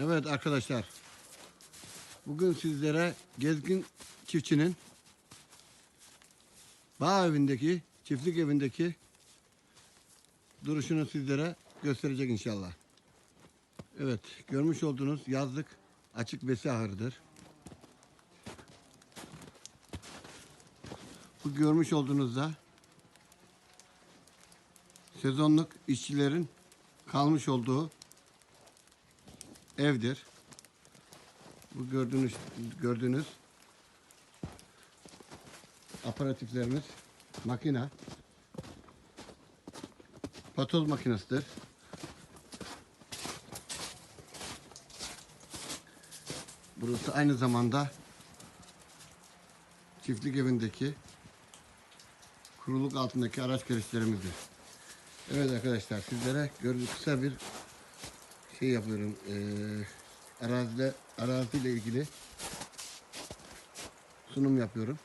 Evet arkadaşlar. Bugün sizlere gezgin çiftçinin bağ evindeki, çiftlik evindeki duruşunu sizlere gösterecek inşallah. Evet, görmüş olduğunuz yazlık açık besi ahırıdır. Bu görmüş olduğunuzda sezonluk işçilerin kalmış olduğu evdir. Bu gördüğünüz gördüğünüz aparatiflerimiz makina patoz makinesidir. Burası aynı zamanda çiftlik evindeki kuruluk altındaki araç gereçlerimizdir. Evet arkadaşlar sizlere gördüğünüz kısa bir şey yapıyorum. Eee arazide araziyle ilgili sunum yapıyorum.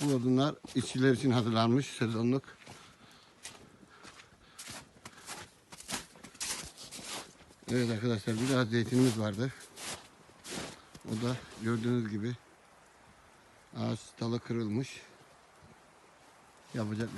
Bu odunlar işçiler için hazırlanmış sezonluk. Evet arkadaşlar biraz zeytinimiz vardı. O da gördüğünüz gibi ağaç dalı kırılmış. Yapacak